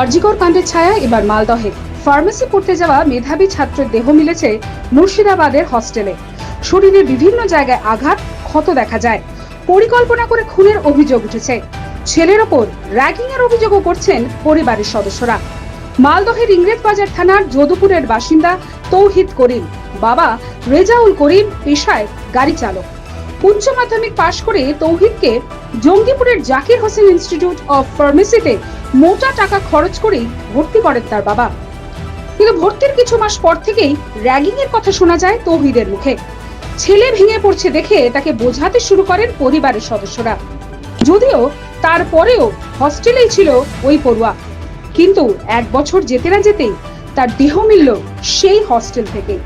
আরজিকর কাণ্ডের ছায়া এবার মালদহে। ফার্মেসি পড়তে যাওয়া মেধাবী ছাত্রের দেহ মিলেছে মুর্শিদাবাদের হস্টেলে। শরীরে বিভিন্ন জায়গায় আঘাত, ক্ষত দেখা যায়। পরিকল্পনা করে খুনের অভিযোগ উঠেছে। ছেলের ওপর র্যাগিং এর অভিযোগও করছেন পরিবারের সদস্যরা। মালদহের ইংরেজ বাজার থানার যদুপুরের বাসিন্দা তৌহিদ করিম। বাবা রেজাউল করিম পেশায় গাড়ি চালক। উচ্চ মাধ্যমিক পাশ করে তৌহিদকে জঙ্গিপুরের জাকির হোসেন ইনস্টিটিউট অফ ফার্মেসিতে মোটা টাকা খরচ করেই ভর্তি করেন তার বাবা। কিন্তু ভর্তির কিছু মাস পর থেকেই র্যাগিং এর কথা শোনা যায় তৌহিদের মুখে। ছেলে ভেঙে পড়ছে দেখে তাকে বোঝাতে শুরু করেন পরিবারের সদস্যরা। যদিও তারপরেও হস্টেলেই ছিল ওই পড়ুয়া। কিন্তু এক বছর যেতে না যেতেই তার দেহ মিলল সেই হস্টেল থেকে।